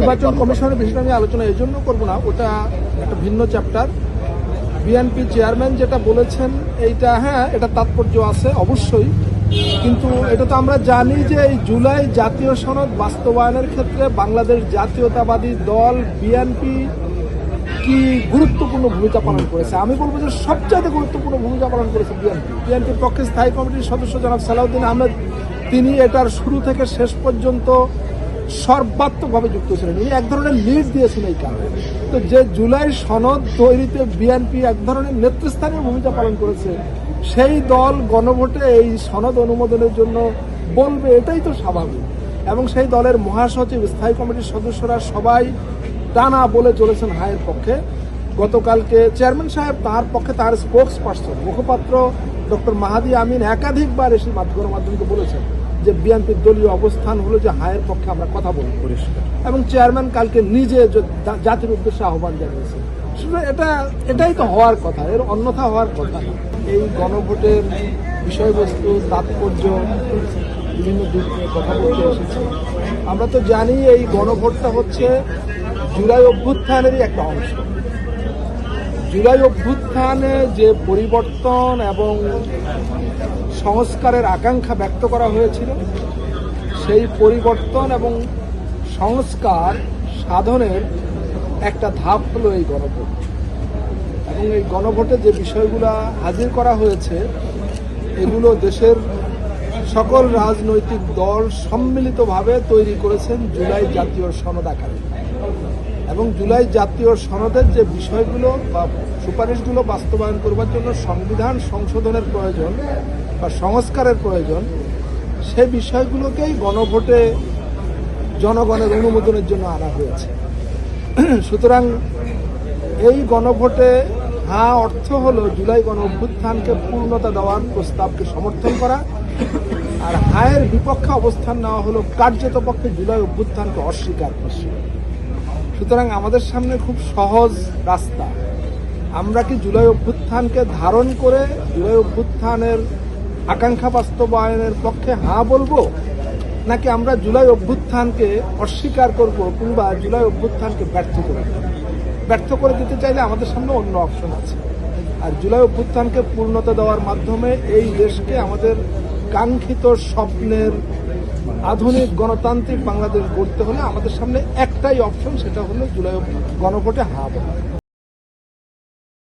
নির্বাচন কমিশনের বিষয়টা আমি আলোচনা এই জন্য করব না, ওটা একটা ভিন্ন চ্যাপ্টার বিএনপি চেয়ারম্যান যেটা বলেছেন, এইটা হ্যাঁ এটা তাৎপর্য আছে, অবশ্যই। কিন্তু এটা তো আমরা জানি যে এই জুলাই জাতীয় সনদ বাস্তবায়নের ক্ষেত্রে বাংলাদেশ জাতীয়তাবাদী দল বিএনপি কি গুরুত্বপূর্ণ ভূমিকা পালন করেছে? আমি বলব যে সবচাইতে গুরুত্বপূর্ণ ভূমিকা পালন করেছে বিএনপি বিএনপির পক্ষে স্থায়ী কমিটির সদস্য জনাব সালাউদ্দিন আহমেদ, তিনি এটার শুরু থেকে শেষ পর্যন্ত সর্বাত্মকভাবে যুক্ত ছিলেন। উনি এক ধরনের লিড দিয়েছেন এই কারণে। তো যে জুলাই সনদ তৈরিতে বিএনপি এক ধরনের নেতৃস্থানীয় ভূমিকা পালন করেছে, সেই দল গণভোটে এই সনদ অনুমোদনের জন্য বলবে, এটাই তো স্বাভাবিক। এবং সেই দলের মহাসচিব, স্থায়ী কমিটির সদস্যরা সবাই টানা বলে চলেছেন হায়ের পক্ষে। গতকালকে চেয়ারম্যান সাহেব তার পক্ষে তার স্পোক্স পার্সন মুখপাত্র ডক্টর মাহাদি আমিন একাধিকবার এসে মাধ্যম বলেছেন যে বিএনপির দলীয় অবস্থান হলো যে হায়ের পক্ষে আমরা কথা বলব। এবং চেয়ারম্যান কালকে নিজে জাতির উদ্দেশ্যে আহ্বান জানিয়েছে। এটা এটাই তো হওয়ার কথা এর অন্যথা হওয়ার কথা এই গণভোটের বিষয়বস্তু তাৎপর্য বিভিন্ন দিক নিয়ে কথা বলতে এসেছি। আমরা তো জানি এই গণভোটটা হচ্ছে জুলাই অভ্যুত্থানেরই একটা অংশ। জুলাই অভ্যুত্থানে যে পরিবর্তন এবং সংস্কারের আকাঙ্ক্ষা ব্যক্ত করা হয়েছিল। সেই পরিবর্তন এবং সংস্কার সাধনের একটা ধাপ হলো এই গণভোট। এবং এই গণভোটে যে বিষয়গুলো হাজির করা হয়েছে, এগুলো দেশের সকল রাজনৈতিক দল সম্মিলিতভাবে তৈরি করেছেন জুলাই জাতীয় সনদ আকারে। এবং জুলাই জাতীয় সনদের যে বিষয়গুলো বা সুপারিশগুলো বাস্তবায়ন করবার জন্য সংবিধান সংশোধনের প্রয়োজন বা সংস্কারের প্রয়োজন, সে বিষয়গুলোকেই গণভোটে জনগণের অনুমোদনের জন্য আনা হয়েছে। সুতরাং এই গণভোটে হা অর্থ হলো জুলাই গণ অভ্যুত্থানকে পূর্ণতা দেওয়ার প্রস্তাবকে সমর্থন করা, আর হায়ের বিপক্ষে অবস্থান নেওয়া হলো কার্যত পক্ষে জুলাই অভ্যুত্থানকে অস্বীকার করা। সুতরাং আমাদের সামনে খুব সহজ রাস্তা। আমরা কি জুলাই অভ্যুত্থানকে ধারণ করে জুলাই অভ্যুত্থানের আকাঙ্ক্ষা বাস্তবায়নের পক্ষে হ্যাঁ বলব? নাকি আমরা জুলাই অভ্যুত্থানকে অস্বীকার করব কিংবা জুলাই অভ্যুত্থানকে ব্যর্থ করে ব্যর্থ করে দিতে চাইলে আমাদের সামনে অন্য অপশন আছে। আর জুলাই অভ্যুত্থানকে পূর্ণতা দেওয়ার মাধ্যমে এই দেশকে আমাদের কাঙ্ক্ষিত স্বপ্নের আধুনিক গণতান্ত্রিক বাংলাদেশ গড়তে হলে আমাদের সামনে একটাই অপশন সেটা হলো জুলাই গণভোটে হা বলা